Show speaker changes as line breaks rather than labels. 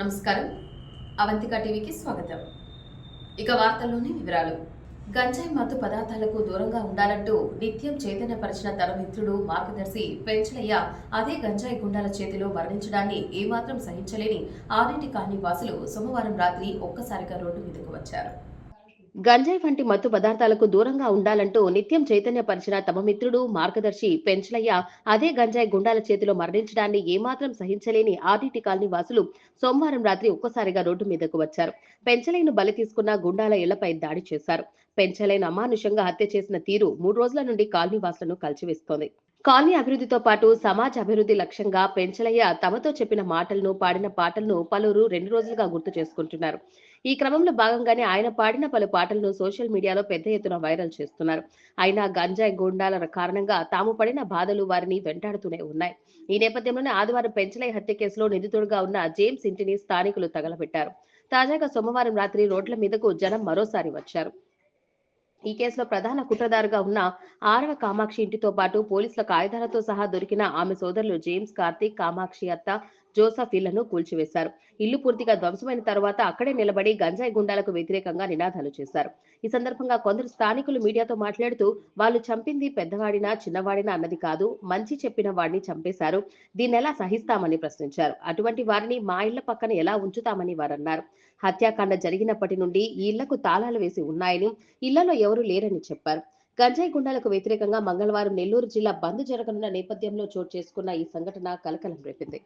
నమస్కారం. అవంతిక టీవీకి స్వాగతం. ఇక వార్తల్లోని వివరాలు. గంజాయి మత్తు పదార్థాలకు దూరంగా ఉండాలంటూ నిత్యం చైతన్యపరిచిన తన మిత్రుడు మార్గదర్శి పెంచలయ్య అదే గంజాయి గుండాల చేతిలో మరణించడాన్ని ఏమాత్రం సహించలేని ఆరింటి కాలనీ వాసులు సోమవారం రాత్రి ఒక్కసారిగా రోడ్డు మీదకు వచ్చారు. గంజాయి వంటి మత్తు పదార్థాలకు దూరంగా ఉండాలంటూ నిత్యం చైతన్యపరిచిన తమ మిత్రుడు మార్గదర్శి పెంచలయ్య అదే గంజాయి గుండాల చేతిలో మరణించడాన్ని ఏమాత్రం సహించలేని ఆర్డీటీ కాలనీ వాసులు సోమవారం రాత్రి ఒక్కసారిగా రోడ్డు మీదకు వచ్చారు. పెంచలైను బలి తీసుకున్న గుండాల ఇళ్ళపై దాడి చేశారు. పెంచలైన అమానుషంగా హత్య చేసిన తీరు మూడు రోజుల నుండి కాలనీ వాసులను కలిచివేస్తోంది. కాలనీ అభివృద్ధితో పాటు సమాజ అభివృద్ధి లక్ష్యంగా పెంచలయ్య తమతో చెప్పిన మాటలను పాడిన పాటలను పలువురు రెండు రోజులుగా గుర్తు చేసుకుంటున్నారు. ఈ క్రమంలో భాగంగానే ఆయన పాడిన పలు పాటలను సోషల్ మీడియాలో పెద్ద ఎత్తున వైరల్ చేస్తున్నారు. అయినా గంజాయి గుండాల కారణంగా తాము పడిన బాధలు వారిని వెంటాడుతూనే ఉన్నాయి. ఈ నేపథ్యంలోనే ఆదివారం పెంచలయ్య హత్య కేసులో నిందితుడుగా ఉన్న జేమ్స్ ఇంటిని స్థానికులు తగలబెట్టారు. తాజాగా సోమవారం రాత్రి రోడ్ల మీదకు జనం మరోసారి వచ్చారు. ఈ కేసులో ప్రధాన కుట్రదారుగా ఉన్న ఆరవ కామాక్షి ఇంటితో పాటు పోలీసుల కాగితాలతో సహా దొరికిన ఆమె సోదరులు జేమ్స్ కార్తీక్ కామాక్షి అత్త జోసఫ్ ఇళ్ళను కూల్చివేశారు. ఇల్లు పూర్తిగా ధ్వంసమైన తర్వాత అక్కడే నిలబడి గంజాయి గుండాలకు వ్యతిరేకంగా నినాదాలు చేశారు. ఈ సందర్భంగా కొందరు స్థానికులు మీడియాతో మాట్లాడుతూ వాళ్ళు చంపింది పెద్దవాడినా చిన్నవాడినా అన్నది కాదు. మంచి చెప్పిన వాడిని చంపేశారు. దీన్ని ఎలా సహిస్తామని ప్రశ్నించారు. అటువంటి వారిని మా ఇళ్ళ పక్కన ఎలా ఉంచుతామని వారన్నారు. హత్యాకాండ జరిగినప్పటి నుండి ఈ ఇళ్ళకు తాళాలు వేసి ఉన్నాయని ఇళ్ళలో ఎవరూ లేరని చెప్పారు. గంజాయి గుండాలకు వ్యతిరేకంగా మంగళవారం నెల్లూరు జిల్లా బంద్ జరగనున్న నేపథ్యంలో చోటు చేసుకున్న ఈ సంఘటన కలకలం రేపింది.